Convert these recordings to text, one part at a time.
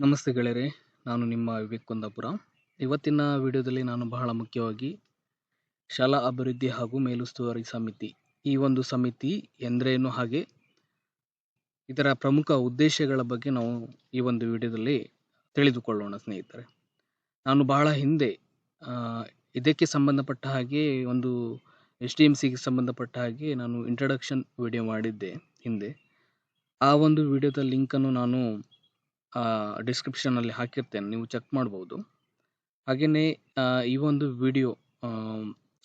ನಮಸ್ತೆ ಗೆಳೆಯರೆ, ನಾನು ನಿಮ್ಮ ವಿವೇಕ್ ಕುಂದಾಪುರ. ಇವತ್ತಿನ ವಿಡಿಯೋದಲ್ಲಿ ನಾನು ಬಹಳ ಮುಖ್ಯವಾಗಿ ಶಾಲಾ ಅಭಿವೃದ್ಧಿ ಹಾಗೂ ಮೇಲುಸ್ತುವಾರಿ ಸಮಿತಿ, ಈ ಒಂದು ಸಮಿತಿ ಎಂದ್ರೇನು ಹಾಗೆ ಇದರ ಪ್ರಮುಖ ಉದ್ದೇಶಗಳ ಬಗ್ಗೆ ನಾವು ಈ ಒಂದು ವಿಡಿಯೋದಲ್ಲಿ ತಿಳಿದುಕೊಳ್ಳೋಣ ಸ್ನೇಹಿತರೆ. ನಾನು ಬಹಳ ಹಿಂದೆ ಇದಕ್ಕೆ ಸಂಬಂಧಪಟ್ಟ ಹಾಗೆ ಒಂದು ಎಸ್ ಡಿ ಎಂ ಸಿಗೆ ಸಂಬಂಧಪಟ್ಟ ಹಾಗೆ ನಾನು ಇಂಟ್ರಡಕ್ಷನ್ ವಿಡಿಯೋ ಮಾಡಿದ್ದೆ ಹಿಂದೆ. ಆ ಒಂದು ವಿಡಿಯೋದ ಲಿಂಕನ್ನು ನಾನು ಡಿಸ್ಕ್ರಿಪ್ಷನಲ್ಲಿ ಹಾಕಿರ್ತೇನೆ, ನೀವು ಚೆಕ್ ಮಾಡ್ಬೋದು. ಹಾಗೆಯೇ ಈ ಒಂದು ವಿಡಿಯೋ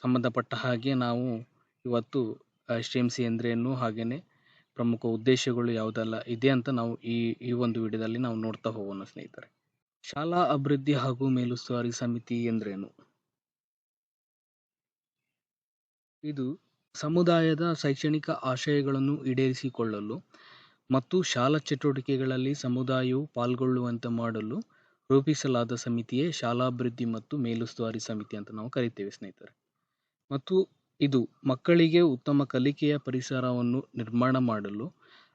ಸಂಬಂಧಪಟ್ಟ ಹಾಗೆ ನಾವು ಇವತ್ತು ಟಿ ಎಂ ಸಿ ಅಂದ್ರೇನು ಹಾಗೆಯೇ ಪ್ರಮುಖ ಉದ್ದೇಶಗಳು ಯಾವುದೆಲ್ಲ ಇದೆ ಅಂತ ನಾವು ಈ ಈ ಒಂದು ವಿಡಿಯೋದಲ್ಲಿ ನಾವು ನೋಡ್ತಾ ಹೋಗೋಣ, ಸ್ನೇಹಿತರೆ. ಶಾಲಾ ಅಭಿವೃದ್ಧಿ ಹಾಗೂ ಮೇಲುಸ್ತುವಾರಿ ಸಮಿತಿ ಎಂದ್ರೇನು? ಇದು ಸಮುದಾಯದ ಶೈಕ್ಷಣಿಕ ಆಶಯಗಳನ್ನು ಈಡೇರಿಸಿಕೊಳ್ಳಲು ಮತ್ತು ಶಾಲಾ ಚಟುವಟಿಕೆಗಳಲ್ಲಿ ಸಮುದಾಯವು ಪಾಲ್ಗೊಳ್ಳುವಂತೆ ಮಾಡಲು ರೂಪಿಸಲಾದ ಸಮಿತಿಯೇ ಶಾಲಾಭಿವೃದ್ಧಿ ಮತ್ತು ಮೇಲುಸ್ತುವಾರಿ ಸಮಿತಿ ಅಂತ ನಾವು ಕರಿತೇವೆ, ಸ್ನೇಹಿತರೆ. ಮತ್ತು ಇದು ಮಕ್ಕಳಿಗೆ ಉತ್ತಮ ಕಲಿಕೆಯ ಪರಿಸರವನ್ನು ನಿರ್ಮಾಣ ಮಾಡಲು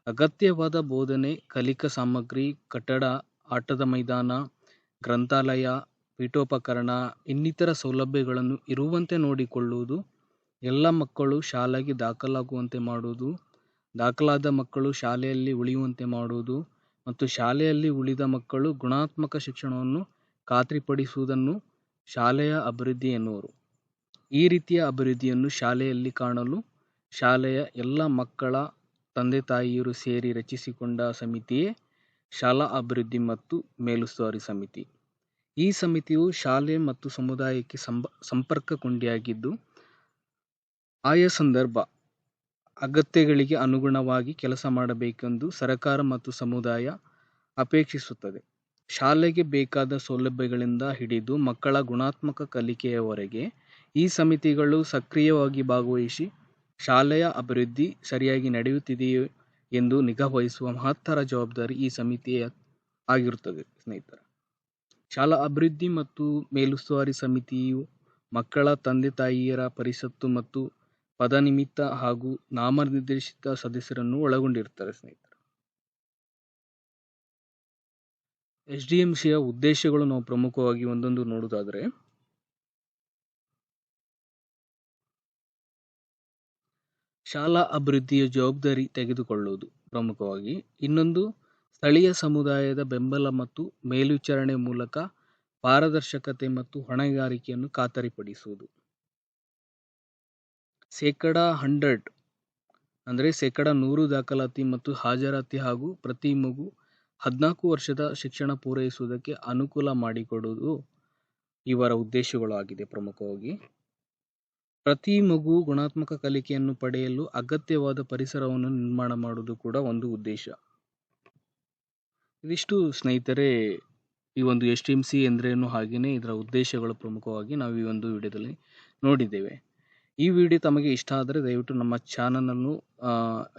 ಅಗತ್ಯವಾದ ಬೋಧನೆ, ಕಲಿಕಾ ಸಾಮಗ್ರಿ, ಕಟ್ಟಡ, ಆಟದ ಮೈದಾನ, ಗ್ರಂಥಾಲಯ, ಪೀಠೋಪಕರಣ, ಇನ್ನಿತರ ಸೌಲಭ್ಯಗಳನ್ನು ಇರುವಂತೆ ನೋಡಿಕೊಳ್ಳುವುದು, ಎಲ್ಲ ಮಕ್ಕಳು ಶಾಲೆಗೆ ದಾಖಲಾಗುವಂತೆ ಮಾಡುವುದು ದಾಖಲಾದ ಮಕ್ಕಳು ಶಾಲೆಯಲ್ಲಿ ಉಳಿಯುವಂತೆ ಮಾಡುವುದು ಮತ್ತು ಶಾಲೆಯಲ್ಲಿ ಉಳಿದ ಮಕ್ಕಳು ಗುಣಾತ್ಮಕ ಶಿಕ್ಷಣವನ್ನು ಖಾತ್ರಿಪಡಿಸುವುದನ್ನು ಶಾಲೆಯ ಅಭಿವೃದ್ಧಿ ಎನ್ನುವರು. ಈ ರೀತಿಯ ಅಭಿವೃದ್ಧಿಯನ್ನು ಶಾಲೆಯಲ್ಲಿ ಕಾಣಲು ಶಾಲೆಯ ಎಲ್ಲ ಮಕ್ಕಳ ತಂದೆ ತಾಯಿಯರು ಸೇರಿ ರಚಿಸಿಕೊಂಡ ಸಮಿತಿಯೇ ಶಾಲಾ ಅಭಿವೃದ್ಧಿ ಮತ್ತು ಮೇಲುಸ್ತುವಾರಿ ಸಮಿತಿ. ಈ ಸಮಿತಿಯು ಶಾಲೆ ಮತ್ತು ಸಮುದಾಯಕ್ಕೆ ಸಂಪರ್ಕ ಕೊಂಡಿಯಾಗಿದ್ದು ಆಯಾ ಸಂದರ್ಭ ಅಗತ್ಯಗಳಿಗೆ ಅನುಗುಣವಾಗಿ ಕೆಲಸ ಮಾಡಬೇಕೆಂದು ಸರಕಾರ ಮತ್ತು ಸಮುದಾಯ ಅಪೇಕ್ಷಿಸುತ್ತದೆ. ಶಾಲೆಗೆ ಬೇಕಾದ ಸೌಲಭ್ಯಗಳಿಂದ ಹಿಡಿದು ಮಕ್ಕಳ ಗುಣಾತ್ಮಕ ಕಲಿಕೆಯವರೆಗೆ ಈ ಸಮಿತಿಗಳು ಸಕ್ರಿಯವಾಗಿ ಭಾಗವಹಿಸಿ ಶಾಲೆಯ ಅಭಿವೃದ್ಧಿ ಸರಿಯಾಗಿ ನಡೆಯುತ್ತಿದೆಯೇ ಎಂದು ನಿಗಾವಹಿಸುವ ಮಹತ್ತರ ಜವಾಬ್ದಾರಿ ಈ ಸಮಿತಿಯ ಆಗಿರುತ್ತದೆ, ಸ್ನೇಹಿತರೆ. ಶಾಲಾ ಅಭಿವೃದ್ಧಿ ಮತ್ತು ಮೇಲುಸ್ತುವಾರಿ ಸಮಿತಿಯು ಮಕ್ಕಳ ತಂದೆ ತಾಯಿಯರ ಪರಿಷತ್ತು ಮತ್ತು ಪದನಿಮಿತ್ತ ಹಾಗೂ ನಾಮನಿರ್ದೇಶಿತ ಸದಸ್ಯರನ್ನು ಒಳಗೊಂಡಿರುತ್ತಾರೆ ಸ್ನೇಹಿತರೆ. ಎಚ್ ಡಿ ಎಂ ಸಿಯ ಉದ್ದೇಶಗಳು ನಾವು ಪ್ರಮುಖವಾಗಿ ಒಂದೊಂದು ನೋಡುವುದಾದರೆ, ಶಾಲಾ ಅಭಿವೃದ್ಧಿಯ ಜವಾಬ್ದಾರಿ ತೆಗೆದುಕೊಳ್ಳುವುದು ಪ್ರಮುಖವಾಗಿ. ಇನ್ನೊಂದು, ಸ್ಥಳೀಯ ಸಮುದಾಯದ ಬೆಂಬಲ ಮತ್ತು ಮೇಲ್ವಿಚಾರಣೆ ಮೂಲಕ ಪಾರದರ್ಶಕತೆ ಮತ್ತು ಹೊಣೆಗಾರಿಕೆಯನ್ನು ಖಾತರಿಪಡಿಸುವುದು. ಶೇಕಡ ಹಂಡ್ರೆಡ್ ಅಂದರೆ ಶೇಕಡ ನೂರು ದಾಖಲಾತಿ ಮತ್ತು ಹಾಜರಾತಿ ಹಾಗೂ ಪ್ರತಿ ಮಗು ಹದಿನಾಲ್ಕು ವರ್ಷದ ಶಿಕ್ಷಣ ಪೂರೈಸುವುದಕ್ಕೆ ಅನುಕೂಲ ಮಾಡಿಕೊಡುವುದು ಇವರ ಉದ್ದೇಶಗಳು ಆಗಿದೆ ಪ್ರಮುಖವಾಗಿ. ಪ್ರತಿ ಮಗು ಗುಣಾತ್ಮಕ ಕಲಿಕೆಯನ್ನು ಪಡೆಯಲು ಅಗತ್ಯವಾದ ಪರಿಸರವನ್ನು ನಿರ್ಮಾಣ ಮಾಡುವುದು ಕೂಡ ಒಂದು ಉದ್ದೇಶ. ಇದಿಷ್ಟು ಸ್ನೇಹಿತರೆ, ಈ ಒಂದು ಎಸ್ ಟಿ ಎಂ ಸಿ ಎಂದ್ರೇನು ಹಾಗೆಯೇ ಇದರ ಉದ್ದೇಶಗಳು ಪ್ರಮುಖವಾಗಿ ನಾವು ಈ ಒಂದು ವಿಡಿಯೋದಲ್ಲಿ ನೋಡಿದ್ದೇವೆ. ಈ ವಿಡಿಯೋ ತಮಗೆ ಇಷ್ಟ ಆದರೆ ದಯವಿಟ್ಟು ನಮ್ಮ ಚಾನಲನ್ನು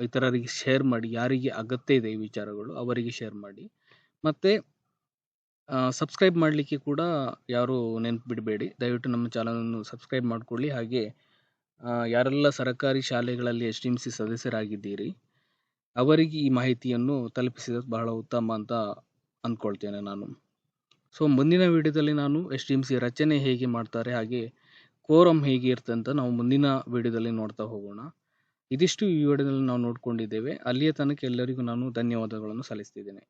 ಇತರರಿಗೆ ಶೇರ್ ಮಾಡಿ, ಯಾರಿಗೆ ಅಗತ್ಯ ಇದೆ ಈ ವಿಚಾರಗಳು ಅವರಿಗೆ ಶೇರ್ ಮಾಡಿ. ಮತ್ತು ಸಬ್ಸ್ಕ್ರೈಬ್ ಮಾಡಲಿಕ್ಕೆ ಕೂಡ ಯಾರು ನೆನಪು ಬಿಡಬೇಡಿ ದಯವಿಟ್ಟು ನಮ್ಮ ಚಾನಲನ್ನು ಸಬ್ಸ್ಕ್ರೈಬ್ ಮಾಡಿಕೊಳ್ಳಿ. ಹಾಗೆ ಯಾರೆಲ್ಲ ಸರ್ಕಾರಿ ಶಾಲೆಗಳಲ್ಲಿ ಎಚ್ ಡಿ ಎಂ ಸಿ ಸದಸ್ಯರಾಗಿದ್ದೀರಿ, ಅವರಿಗೆ ಈ ಮಾಹಿತಿಯನ್ನು ತಲುಪಿಸಿದ ಬಹಳ ಉತ್ತಮ ಅಂತ ಅಂದ್ಕೊಳ್ತೇನೆ ನಾನು. ಸೊ ಮುಂದಿನ ವಿಡಿಯೋದಲ್ಲಿ ನಾನು ಎಚ್ ಡಿ ಎಂ ಸಿ ರಚನೆ ಹೇಗೆ ಮಾಡ್ತಾರೆ, ಹಾಗೆ ಕೋರಮ್ ಹೇಗೆ ಇರುತ್ತೆ ಅಂತ ನಾವು ಮುಂದಿನ ವಿಡಿಯೋದಲ್ಲಿ ನೋಡ್ತಾ ಹೋಗೋಣ. ಇದಿಷ್ಟು ಈ ವಿಡಿಯೋದಲ್ಲಿ ನಾವು ನೋಡ್ಕೊಂಡಿದ್ದೇವೆ. ಅಲ್ಲಿಯ ತನಕ ಎಲ್ಲರಿಗೂ ನಾನು ಧನ್ಯವಾದಗಳನ್ನು ಸಲ್ಲಿಸ್ತಿದ್ದೇನೆ.